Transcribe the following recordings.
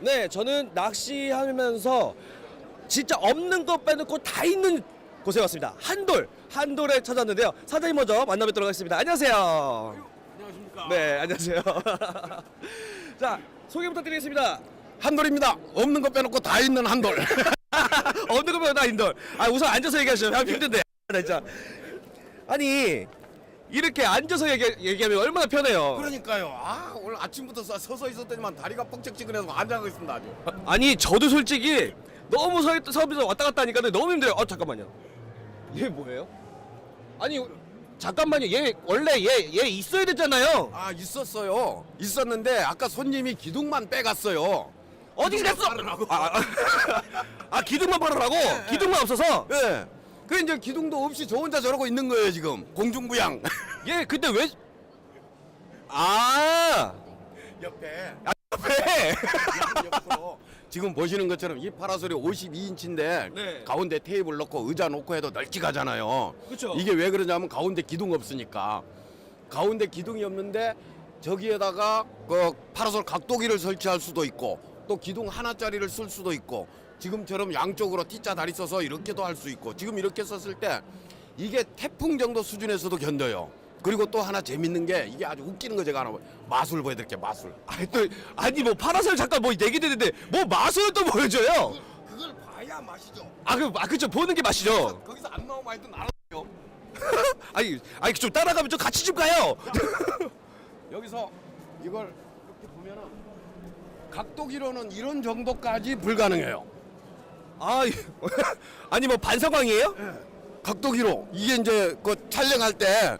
네, 저는 낚시하면서 진짜 없는 것 빼놓고 다 있는 곳에 왔습니다. 한돌, 한돌에 찾았는데요. 사장님 먼저 만나뵙도록 하겠습니다. 안녕하세요. 안녕하십니까. 네, 안녕하세요. 자, 소개 부탁드리겠습니다. 한돌입니다. 없는 거 빼놓고 다 있는 한돌. 없는 것 빼놓고 다 인돌. 아, 우선 앉아서 얘기하시죠. 아, 힘든데. 나 진짜. 아니, 이렇게 앉아서 얘기, 얘기 하면 얼마나 편해요. 그러니까요. 아 오늘 아침부터 서- 서서 있었더니만 다리가 뻑적지근해서 앉아가 있습니다 아주. 아니 저도 솔직히 너무 서 서비스 왔다 갔다 하니까 너무 힘들어요. 어 잠깐만요. 얘 뭐예요? 아니 잠깐만요. 얘 원래 얘 얘 있어야 됐잖아요. 아 있었어요. 있었는데 아까 손님이 기둥만 빼갔어요. 어디 기둥만 갔어? 아, 아, 아 기둥만 팔으라고? 기둥만 없어서? 예. 그 이제 기둥도 없이 저 혼자 저러고 있는 거예요 지금 공중부양. 얘 근데 왜? 아 옆에. 왜? 옆으로. 지금 보시는 것처럼 이 파라솔이 52인치인데 네. 가운데 테이블 놓고 의자 놓고 해도 널찍하잖아요. 그쵸. 이게 왜 그러냐면 가운데 기둥 없으니까 가운데 기둥이 없는데 저기에다가 그 파라솔 각도기를 설치할 수도 있고 또 기둥 하나짜리를 쓸 수도 있고 지금처럼 양쪽으로 T자 다리 써서 이렇게도 할 수 있고 지금 이렇게 썼을 때 이게 태풍 정도 수준에서도 견뎌요. 그리고 또 하나 재밌는 게 이게 아주 웃기는 거 제가 하나 마술 보여드릴게요 마술. 아니 또 아니 뭐 파라솔 잠깐 뭐 얘기 듣는데 뭐 마술을 또 보여줘요? 그걸 봐야 맛이죠. 아 그 아 그죠 보는 게 맛이죠. 거기서 안 나오면 하여튼 알아요. 아니 아니 좀 따라가면 좀 같이 좀 가요. 여기서 이걸 이렇게 보면은 각도기로는 이런 정도까지 불가능해요. 아 이- 아니 뭐 반사광이에요? 각도기로 이게 이제 그 촬영할 때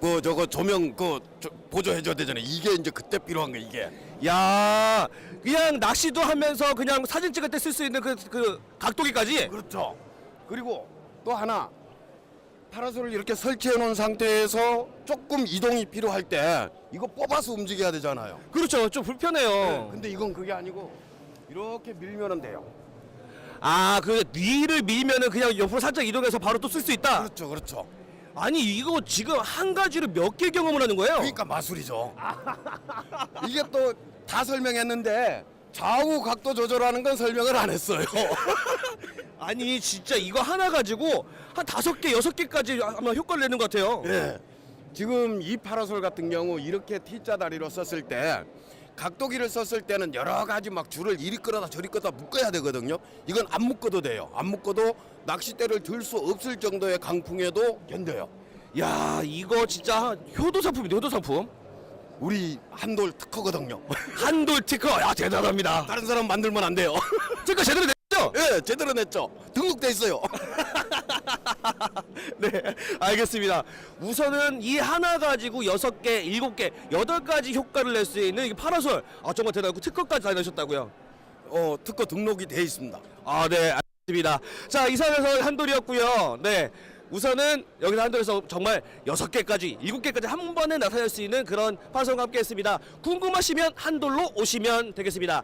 그 저거 조명 그 저- 보조해줘야 되잖아요. 이게 이제 그때 필요한 거 이게. 야 그냥 낚시도 하면서 그냥 사진 찍을 때 쓸 수 있는 그, 그 각도기까지 그렇죠. 그리고 또 하나 파라솔을 이렇게 설치해 놓은 상태에서 조금 이동이 필요할 때 이거 뽑아서 움직여야 되잖아요. 그렇죠 좀 불편해요 근데 이건 그게 아니고 이렇게 밀면은 돼요. 아그 위를 밀면은 그냥 옆으로 살짝 이동해서 바로 또 쓸 수 있다 그렇죠, 그렇죠. 아니 이거 지금 한 가지로 몇개 경험을 하는 거예요? 그러니까 마술이죠. 이게 또 다 설명했는데 좌우 각도 조절하는 건 설명을 안 했어요. 아니 진짜 이거 하나 가지고 한 다섯 개 여섯 개까지 아마 효과를 내는 것 같아요 예. 지금 이 파라솔 같은 경우 이렇게 T자 다리로 썼을 때 각도기를 썼을 때는 여러 가지 막 줄을 이리 끌어다 저리 끌어다 묶어야 되거든요. 이건 안 묶어도 돼요. 안 묶어도 낚싯대를 들 수 없을 정도의 강풍에도 견뎌요. 야 이거 진짜 효도 상품이네 효도 상품 우리 한돌 특허거든요. 한돌 특허 야 대단합니다 다른 사람 만들면 안 돼요. 특허 제대로 냈죠? 예, 제대로 냈죠. 등록돼 있어요. 네, 알겠습니다. 우선은 이 하나 가지고 여섯 개, 일곱 개, 여덟 가지 효과를 낼 수 있는 이 파라솔. 아 정말 대단하고 특허까지 다 내셨다고요? 어, 특허 등록이 돼 있습니다. 아, 네, 알겠습니다. 자, 이상해서 한돌이었고요. 네. 우선은 여기서 한돌에서 정말 여섯 개까지, 일곱 개까지 한 번에 나타낼 수 있는 그런 파라솔과 함께 했습니다. 궁금하시면 한돌로 오시면 되겠습니다.